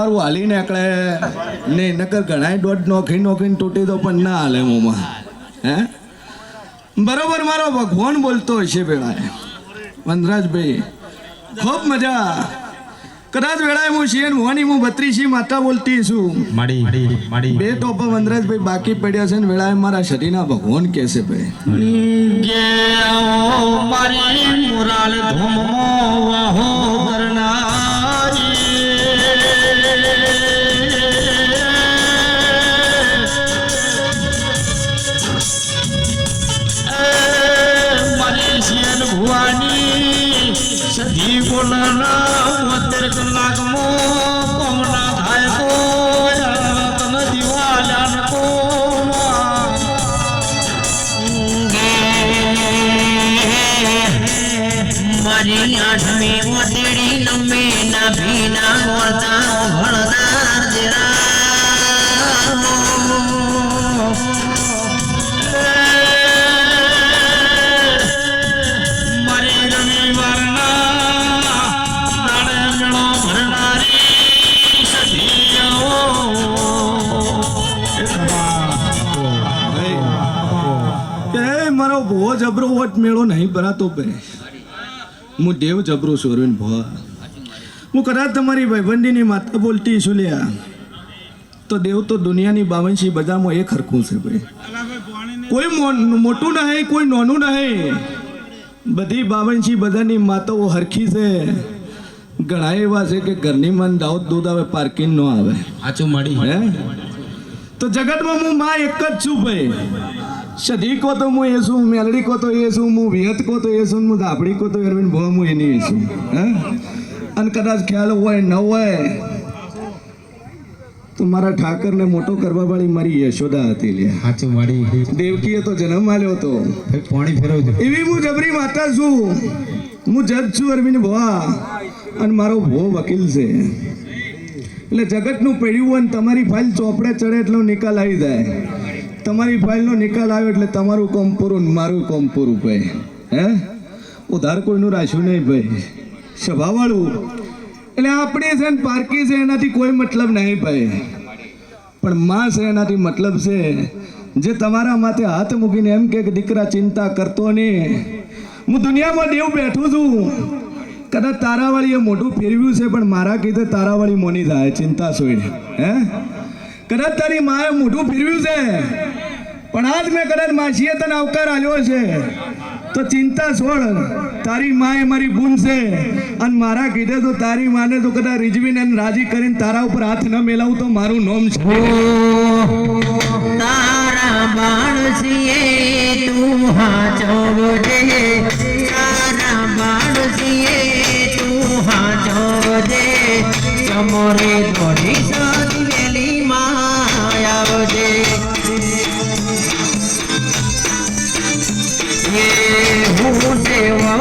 મારું હાલી નીકળે ને નકર ઘણાય દોઢ નોખી નોખીને તૂટી તો પણ ના હાલે મોમાં હે? બરોબર મારો ભગવાન બોલતો હશે વેળાએ. વનરાજભાઈ ખૂબ મજા. કદાચ વેળાએ હું છીએ ને મોહની હું બત્રીસી માતા બોલતી છું. માડી માડી. બે ટોપા વનરાજભાઈ બાકી પડ્યા છે ને વેળાએ મારા શરીરના ભગવાન કહેશે ભાઈ. ભુવાની સધી બોલના વતર કલાકમો કોમના થાય કો તન દિવાલાન કો મારી આઠમી મોટેડી મારો ભો જબરો વટ મેળો નહીં ભરાતો બે હું દેવ જબરો અરવિંદ ભો હું કદાચ તમારી ભાઈબંધીની માતા બોલતી છું લ્યા. તો દેવ તો દુનિયાની બાવનસી બધામાં એક હરખું છે ભાઈ. કોઈ મોટું નહીં કોઈ નાનું નહીં. બધી બાવનસી બધાની માતાઓ હરખી છે. ઘણા એવા છે કે ઘરની મન દાઉદ દૂધ આવે પાર્કિંગ નો આવે. સાચું મળી. હે? તો જગતમાં હું માં એક જ છું ભાઈ. સધી કો તો હું એ છું મેલડી કો તો એ છું હું વિહત કો તો એ છું હું ધાપડી કો તો અરવિંદ ભો હું એની છું હે? અને કદાચ ખ્યાલ હોય ન હોય તો મારા ઠાકરને મોટો કરવા વાળી મારી યશોદા હતી લે સાચું મારી દેવકીએ તો જન્મ આલ્યો હતો. પાણી ફેરવજો. એવી હું જબરી માતા છું. હું જજ છું અરવિંદ ભવા. અને મારો ભો વકીલ છે. એટલે જગતનું પડ્યું હોય ને તમારી ફાઇલ ચોપડે ચડે એટલો નિકાલ આવી જાય. તમારી ફાઇલનો નિકાલ આવ્યો એટલે તમારું કોમ પૂરું મારું કોમ પૂરું ભાઈ, હે? ઉધાર કોઈનું રાખ્યું નહીં ભાઈ સ્વભાવવાળું એટલે આપણે છે ને પારકી છે એનાથી કોઈ મતલબ નહીં ભાઈ. પણ માં છે એનાથી મતલબ છે, જે તમારા માથે હાથ મૂકીને એમ કે દીકરા ચિંતા કરતો નહીં. હું દુનિયામાં દેવ બેઠું છું. કદાચ તારાવાળીએ મોઢું ફેરવ્યું છે, પણ મારા કીધે તારાવાળી મોની થાય, ચિંતા સોય હે? કદાચ તારી માએ મોઢું ફેરવ્યું છે. પણ આજ મેં કદાચ માસીએ તને આવકાર આવ્યો છે. તો ચિંતા છોડ, તારી માએ મારી બૂન છે. અને મારા કીધે તો તારી માને તો કદાચ રીઝવીને રાજી કરીને તારા ઉપર હાથ ન મેલાવું તો મારું નોમ છે. તારા બાળસીએ તું હાચો જે. તારા બાળસીએ તું હાચો જે. ચમોરે દોડી